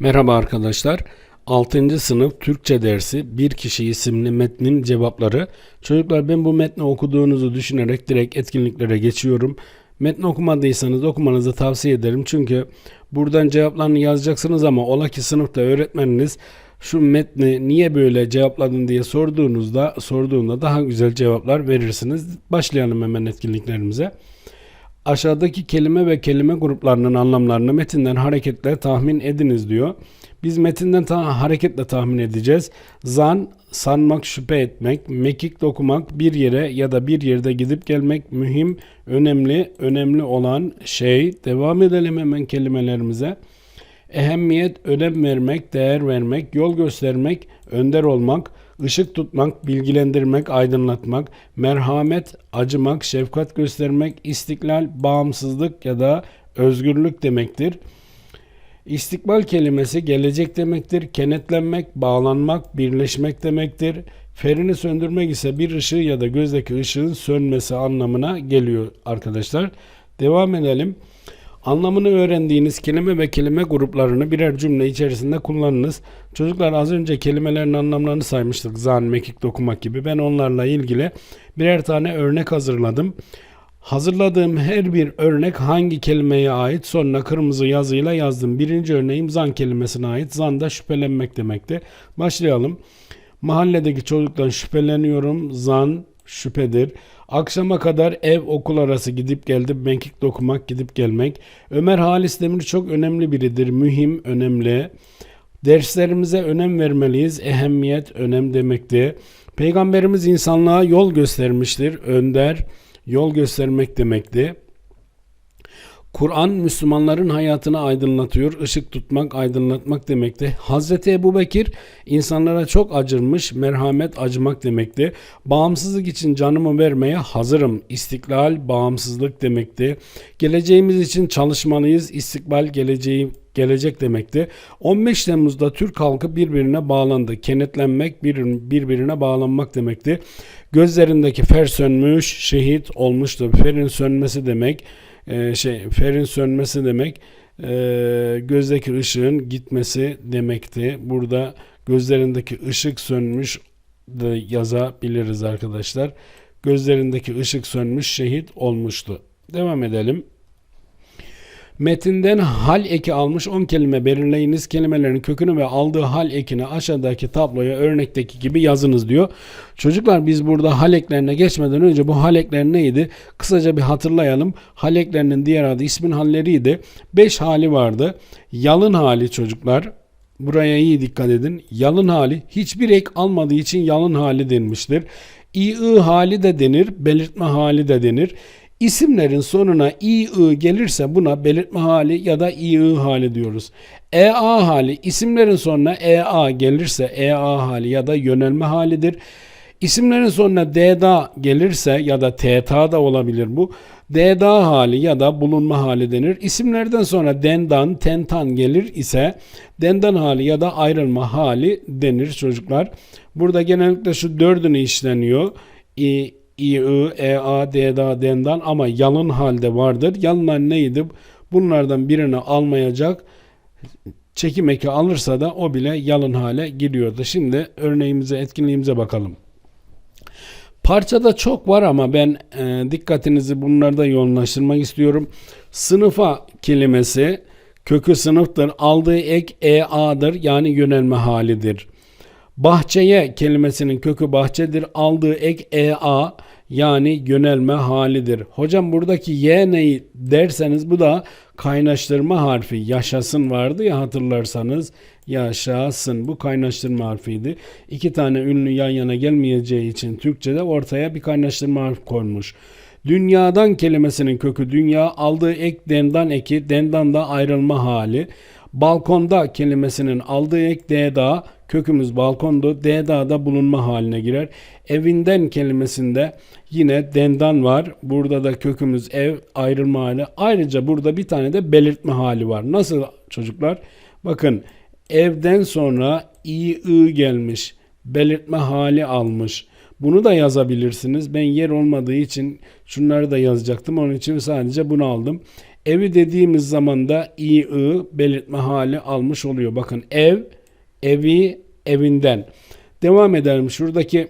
Merhaba arkadaşlar. 6. sınıf Türkçe dersi Bir Kişi isimli metnin cevapları. Çocuklar ben bu metni okuduğunuzu düşünerek direkt etkinliklere geçiyorum. Metni okumadıysanız okumanızı tavsiye ederim. Çünkü buradan cevaplarını yazacaksınız ama ola ki sınıfta öğretmeniniz şu metni niye böyle cevapladın diye sorduğunuzda sorduğunda daha güzel cevaplar verirsiniz. Başlayalım hemen etkinliklerimize. Aşağıdaki kelime ve kelime gruplarının anlamlarını metinden hareketle tahmin ediniz diyor. Biz metinden ta- hareketle tahmin edeceğiz. Zan, sanmak, şüphe etmek, mekik dokumak, bir yere ya da bir yerde gidip gelmek, mühim, önemli, önemli olan şey. Devam edelim hemen kelimelerimize. Ehemmiyet, önem vermek, değer vermek, yol göstermek, önder olmak, ışık tutmak, bilgilendirmek, aydınlatmak, merhamet, acımak, şefkat göstermek, istiklal, bağımsızlık ya da özgürlük demektir. İstikbal kelimesi gelecek demektir. Kenetlenmek, bağlanmak, birleşmek demektir. Ferini söndürmek ise bir ışığı ya da gözdeki ışığın sönmesi anlamına geliyor arkadaşlar. Devam edelim. Anlamını öğrendiğiniz kelime ve kelime gruplarını birer cümle içerisinde kullanınız. Çocuklar az önce kelimelerin anlamlarını saymıştık. Zan, mekik, dokumak gibi. Ben onlarla ilgili birer tane örnek hazırladım. Hazırladığım her bir örnek hangi kelimeye ait sonuna kırmızı yazıyla yazdım. Birinci örneğim zan kelimesine ait. Zan da şüphelenmek demekti. Başlayalım. Mahalledeki çocuktan şüpheleniyorum. Zan şüphedir. Akşama kadar ev okul arası gidip geldi. Menkik dokumak gidip gelmek. Ömer Halis Demir çok önemli biridir. Mühim, önemli. Derslerimize önem vermeliyiz. Ehemmiyet, önem demekti. Peygamberimiz insanlığa yol göstermiştir. Önder, yol göstermek demekti. Kur'an Müslümanların hayatını aydınlatıyor. Işık tutmak, aydınlatmak demekti. Hazreti Ebu Bekir insanlara çok acırmış, merhamet acımak demekti. Bağımsızlık için canımı vermeye hazırım. İstiklal, bağımsızlık demekti. Geleceğimiz için çalışmalıyız. İstikbal geleceği gelecek demekti. 15 Temmuz'da Türk halkı birbirine bağlandı. Kenetlenmek, bir, birbirine bağlanmak demekti. Gözlerindeki fer sönmüş, şehit olmuştu. Ferin sönmesi demek e, şey ferin sönmesi demek e, gözdeki ışığın gitmesi demekti. Burada gözlerindeki ışık sönmüş de yazabiliriz arkadaşlar. Gözlerindeki ışık sönmüş şehit olmuştu. Devam edelim. Metinden hal eki almış 10 kelime belirleyiniz. Kelimelerin kökünü ve aldığı hal ekini aşağıdaki tabloya örnekteki gibi yazınız diyor. Çocuklar biz burada hal eklerine geçmeden önce bu hal ekler neydi? Kısaca bir hatırlayalım. Hal eklerinin diğer adı ismin halleriydi. 5 hali vardı. Yalın hali çocuklar. Buraya iyi dikkat edin. Yalın hali hiçbir ek almadığı için yalın hali denmiştir. İ hali de denir, belirtme hali de denir. İsimlerin sonuna i ı gelirse buna belirtme hali ya da i ı hali diyoruz. ea hali isimlerin sonuna ea gelirse ea hali ya da yönelme halidir. İsimlerin sonuna dda gelirse ya da teta da olabilir bu. Dda hali ya da bulunma hali denir. İsimlerden sonra dendan, tentan gelir ise dendan hali ya da ayrılma hali denir çocuklar. Burada genellikle şu dördünü işleniyor. İ, I, E, A, D, D, Dendan ama yalın halde vardır. Yalınlar neydi? Bunlardan birini almayacak. Çekim eki alırsa da o bile yalın hale giriyordu. Şimdi örneğimize, etkinliğimize bakalım. Parçada çok var ama ben e, dikkatinizi bunlarda yoğunlaştırmak istiyorum. Sınıfa kelimesi kökü sınıftır. Aldığı ek EA'dır yani yönelme halidir. Bahçeye kelimesinin kökü bahçedir. Aldığı ek EA yani yönelme halidir. Hocam buradaki Y neyi derseniz bu da kaynaştırma harfi. Yaşasın vardı ya hatırlarsanız. Yaşasın bu kaynaştırma harfiydi. İki tane ünlü yan yana gelmeyeceği için Türkçe'de ortaya bir kaynaştırma harfi konmuş. Dünyadan kelimesinin kökü dünya aldığı ek dendan eki dendan da ayrılma hali. Balkonda kelimesinin aldığı ek deda kökümüz balkondu. Deda'da bulunma haline girer. Evinden kelimesinde yine dendan var. Burada da kökümüz ev ayrılma hali. Ayrıca burada bir tane de belirtme hali var. Nasıl çocuklar? Bakın evden sonra i ı gelmiş. Belirtme hali almış. Bunu da yazabilirsiniz. Ben yer olmadığı için şunları da yazacaktım. Onun için sadece bunu aldım. Evi dediğimiz zaman da i ı belirtme hali almış oluyor. Bakın ev, evi, evinden. Devam edelim. Şuradaki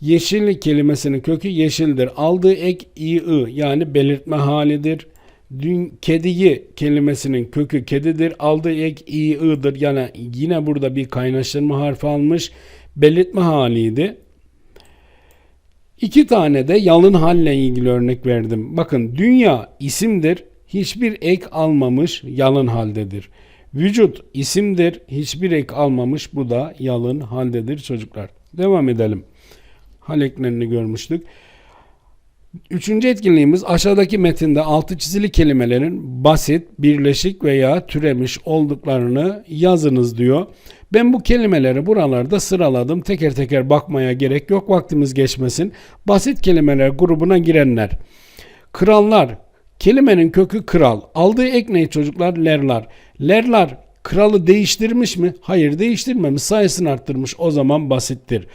yeşil kelimesinin kökü yeşildir. Aldığı ek i yani belirtme halidir. Dün kediyi kelimesinin kökü kedidir. Aldığı ek i ı'dır. Yani yine burada bir kaynaştırma harfi almış. Belirtme haliydi. İki tane de yalın halle ilgili örnek verdim. Bakın dünya isimdir. Hiçbir ek almamış yalın haldedir. Vücut isimdir. Hiçbir ek almamış. Bu da yalın haldedir çocuklar. Devam edelim. Hal eklerini görmüştük. Üçüncü etkinliğimiz aşağıdaki metinde altı çizili kelimelerin basit, birleşik veya türemiş olduklarını yazınız diyor. Ben bu kelimeleri buralarda sıraladım. Teker teker bakmaya gerek yok. Vaktimiz geçmesin. Basit kelimeler grubuna girenler. Krallar. Kelimenin kökü kral. Aldığı ek ne çocuklar? Lerlar. Lerlar kralı değiştirmiş mi? Hayır değiştirmemiş. Sayısını arttırmış. O zaman basittir.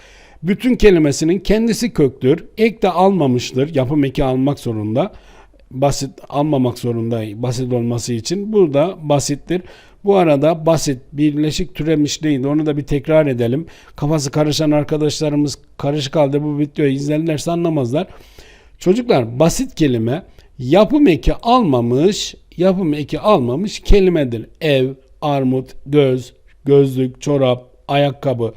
Bütün kelimesinin kendisi köktür. Ek de almamıştır. Yapım eki almak zorunda. Basit almamak zorunda basit olması için. Burada basittir. Bu arada basit, birleşik türemiş değil. Onu da bir tekrar edelim. Kafası karışan arkadaşlarımız karışık halde bu videoyu izlerlerse anlamazlar. Çocuklar basit kelime yapım eki almamış, yapım eki almamış kelimedir. Ev, armut, göz, gözlük, çorap, ayakkabı.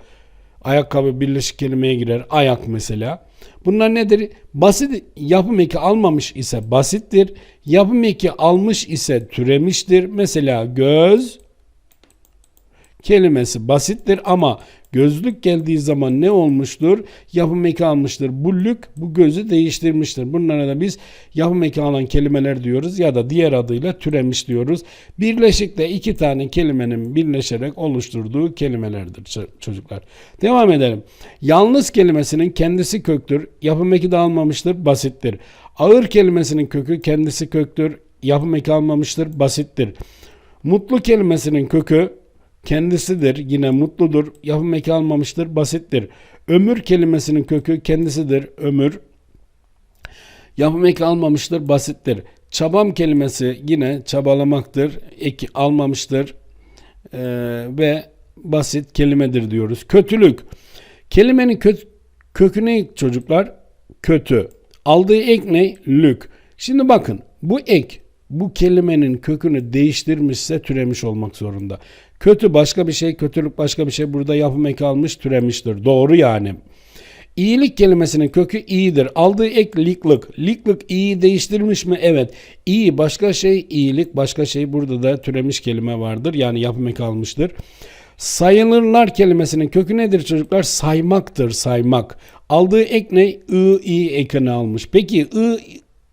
Ayakkabı birleşik kelimeye girer. Ayak mesela. Bunlar nedir? Basit yapım eki almamış ise basittir. Yapım eki almış ise türemiştir. Mesela göz kelimesi basittir ama gözlük geldiği zaman ne olmuştur? Yapım eki almıştır. Bu lük bu gözü değiştirmiştir. Bunlara da biz yapım eki alan kelimeler diyoruz ya da diğer adıyla türemiş diyoruz. Birleşikte iki tane kelimenin birleşerek oluşturduğu kelimelerdir çocuklar. Devam edelim. Yalnız kelimesinin kendisi köktür. Yapım eki de almamıştır. Basittir. Ağır kelimesinin kökü kendisi köktür. Yapım eki almamıştır. Basittir. Mutlu kelimesinin kökü kendisidir. Yine mutludur. Yapım eki almamıştır. Basittir. Ömür kelimesinin kökü kendisidir. Ömür. Yapım eki almamıştır. Basittir. Çabam kelimesi yine çabalamaktır. Eki almamıştır. Ee, ve basit kelimedir diyoruz. Kötülük. Kelimenin kö kökü ne çocuklar? Kötü. Aldığı ek ne? Lük. Şimdi bakın bu ek bu kelimenin kökünü değiştirmişse türemiş olmak zorunda. Kötü başka bir şey, kötülük başka bir şey. Burada yapım eki almış, türemiştir. Doğru yani. İyilik kelimesinin kökü iyidir. Aldığı ek liklik. Liklik iyi değiştirmiş mi? Evet. İyi başka şey, iyilik başka şey. Burada da türemiş kelime vardır. Yani yapım eki almıştır. Sayılırlar kelimesinin kökü nedir çocuklar? Saymaktır, saymak. Aldığı ek ne? I, i ekini almış. Peki I,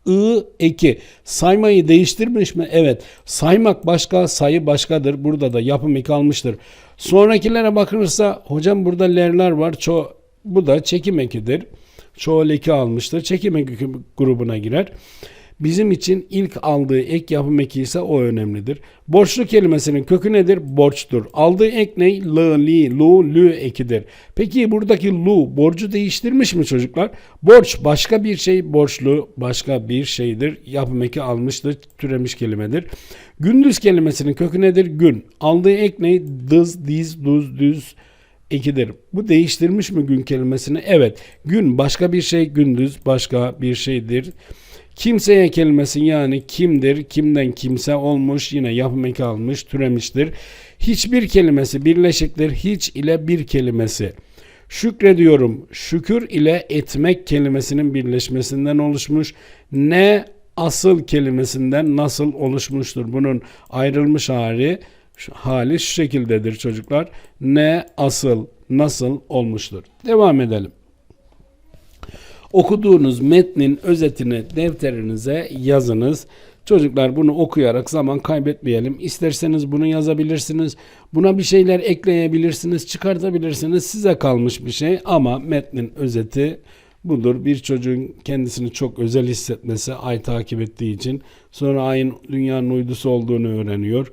I eki saymayı değiştirmiş mi? Evet. Saymak başka, sayı başkadır. Burada da yapım eki almıştır. Sonrakilere bakılırsa hocam burada lerler var. Ço bu da çekim ekidir. Çoğul eki almıştır. Çekim eki grubuna girer. Bizim için ilk aldığı ek yapım eki ise o önemlidir. Borçlu kelimesinin kökü nedir? Borçtur. Aldığı ek ne? L, li, lu, lü ekidir. Peki buradaki lu borcu değiştirmiş mi çocuklar? Borç başka bir şey, borçlu başka bir şeydir. Yapım eki almıştır, türemiş kelimedir. Gündüz kelimesinin kökü nedir? Gün. Aldığı ek ne? Dız, diz, duz, düz, ekidir. Bu değiştirmiş mi gün kelimesini? Evet. Gün başka bir şey, gündüz başka bir şeydir. Kimseye kelimesi yani kimdir, kimden kimse olmuş, yine yapım eki almış, türemiştir. Hiçbir kelimesi birleşiktir, hiç ile bir kelimesi. Şükrediyorum, şükür ile etmek kelimesinin birleşmesinden oluşmuş. Ne asıl kelimesinden nasıl oluşmuştur? Bunun ayrılmış hali, hali şu şekildedir çocuklar. Ne asıl, nasıl olmuştur? Devam edelim. Okuduğunuz metnin özetini defterinize yazınız. Çocuklar bunu okuyarak zaman kaybetmeyelim. İsterseniz bunu yazabilirsiniz. Buna bir şeyler ekleyebilirsiniz, çıkartabilirsiniz. Size kalmış bir şey ama metnin özeti budur. Bir çocuğun kendisini çok özel hissetmesi ay takip ettiği için sonra ayın dünyanın uydusu olduğunu öğreniyor.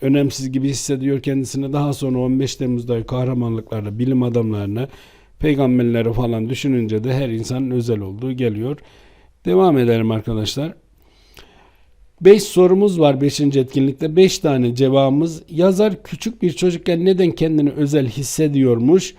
Önemsiz gibi hissediyor kendisini. Daha sonra 15 Temmuz'da kahramanlıklarla bilim adamlarına peygamberleri falan düşününce de her insanın özel olduğu geliyor. Devam edelim arkadaşlar. 5 sorumuz var 5. etkinlikte. 5 tane cevabımız. Yazar küçük bir çocukken neden kendini özel hissediyormuş?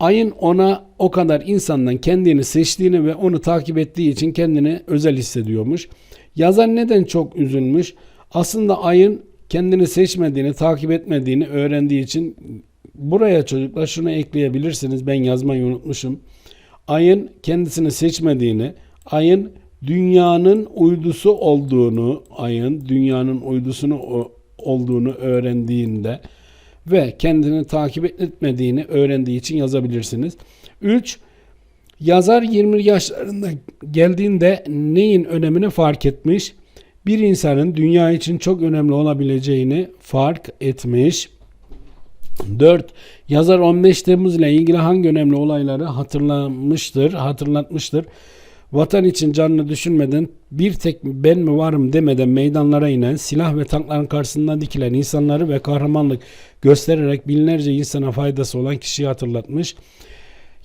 Ayın ona o kadar insandan kendini seçtiğini ve onu takip ettiği için kendini özel hissediyormuş. Yazar neden çok üzülmüş? Aslında ayın kendini seçmediğini, takip etmediğini öğrendiği için buraya çocuklar şunu ekleyebilirsiniz. Ben yazmayı unutmuşum. Ayın kendisini seçmediğini, ayın dünyanın uydusu olduğunu, ayın dünyanın uydusunu olduğunu öğrendiğinde ve kendini takip etmediğini öğrendiği için yazabilirsiniz. 3. Yazar 20 yaşlarında geldiğinde neyin önemini fark etmiş? Bir insanın dünya için çok önemli olabileceğini fark etmiş. 4. Yazar 15 Temmuz ile ilgili hangi önemli olayları hatırlamıştır, hatırlatmıştır? Vatan için canını düşünmeden bir tek ben mi varım demeden meydanlara inen, silah ve tankların karşısında dikilen insanları ve kahramanlık göstererek binlerce insana faydası olan kişiyi hatırlatmış.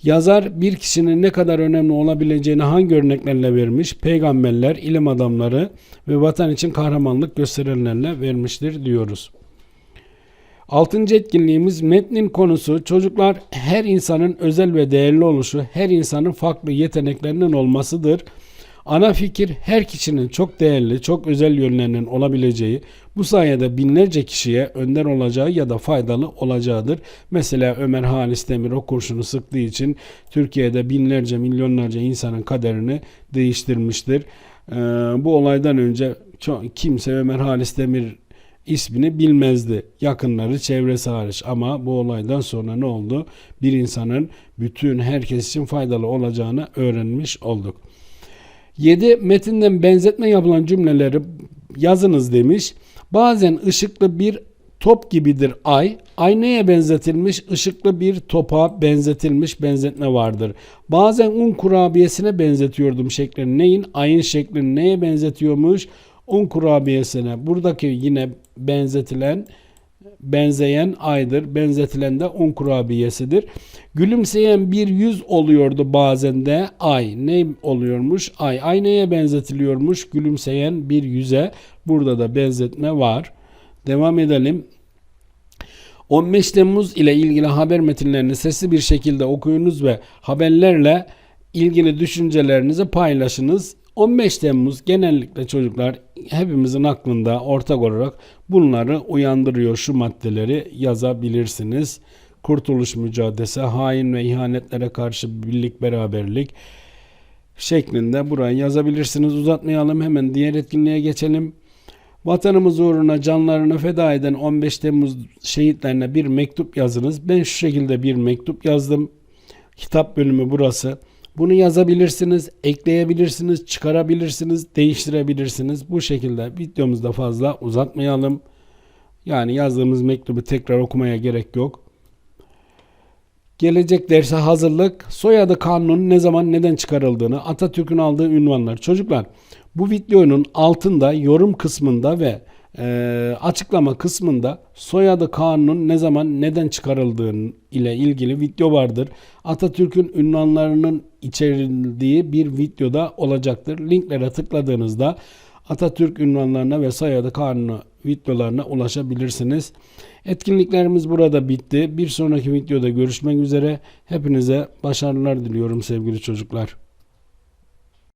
Yazar bir kişinin ne kadar önemli olabileceğini hangi örneklerle vermiş? Peygamberler, ilim adamları ve vatan için kahramanlık gösterenlerle vermiştir diyoruz. Altıncı etkinliğimiz metnin konusu çocuklar her insanın özel ve değerli oluşu, her insanın farklı yeteneklerinin olmasıdır. Ana fikir her kişinin çok değerli, çok özel yönlerinin olabileceği, bu sayede binlerce kişiye önder olacağı ya da faydalı olacağıdır. Mesela Ömer Halis Demir o kurşunu sıktığı için Türkiye'de binlerce, milyonlarca insanın kaderini değiştirmiştir. Ee, bu olaydan önce çok, kimse Ömer Halis Demir ismini bilmezdi. Yakınları, çevresi hariç. Ama bu olaydan sonra ne oldu? Bir insanın bütün herkes için faydalı olacağını öğrenmiş olduk. 7. Metinden benzetme yapılan cümleleri yazınız demiş. Bazen ışıklı bir top gibidir ay. Ay neye benzetilmiş? Işıklı bir topa benzetilmiş benzetme vardır. Bazen un kurabiyesine benzetiyordum şeklini. Neyin? Ayın şeklini neye benzetiyormuş? Un kurabiyesine. Buradaki yine benzetilen benzeyen aydır. Benzetilen de un kurabiyesidir. Gülümseyen bir yüz oluyordu bazen de ay. Ne oluyormuş? Ay. Ay neye benzetiliyormuş? Gülümseyen bir yüze. Burada da benzetme var. Devam edelim. 15 Temmuz ile ilgili haber metinlerini sesli bir şekilde okuyunuz ve haberlerle ilgili düşüncelerinizi paylaşınız. 15 Temmuz genellikle çocuklar hepimizin aklında ortak olarak bunları uyandırıyor. Şu maddeleri yazabilirsiniz. Kurtuluş mücadelesi, hain ve ihanetlere karşı birlik beraberlik şeklinde buraya yazabilirsiniz. Uzatmayalım hemen diğer etkinliğe geçelim. Vatanımız uğruna canlarını feda eden 15 Temmuz şehitlerine bir mektup yazınız. Ben şu şekilde bir mektup yazdım. Kitap bölümü burası. Bunu yazabilirsiniz, ekleyebilirsiniz, çıkarabilirsiniz, değiştirebilirsiniz. Bu şekilde videomuzda fazla uzatmayalım. Yani yazdığımız mektubu tekrar okumaya gerek yok. Gelecek derse hazırlık, soyadı kanunun ne zaman neden çıkarıldığını, Atatürk'ün aldığı ünvanlar. Çocuklar bu videonun altında yorum kısmında ve e, açıklama kısmında soyadı kanunun ne zaman neden çıkarıldığı ile ilgili video vardır. Atatürk'ün ünvanlarının içerildiği bir videoda olacaktır. Linklere tıkladığınızda Atatürk ünvanlarına ve soyadı kanunu videolarına ulaşabilirsiniz. Etkinliklerimiz burada bitti. Bir sonraki videoda görüşmek üzere. Hepinize başarılar diliyorum sevgili çocuklar.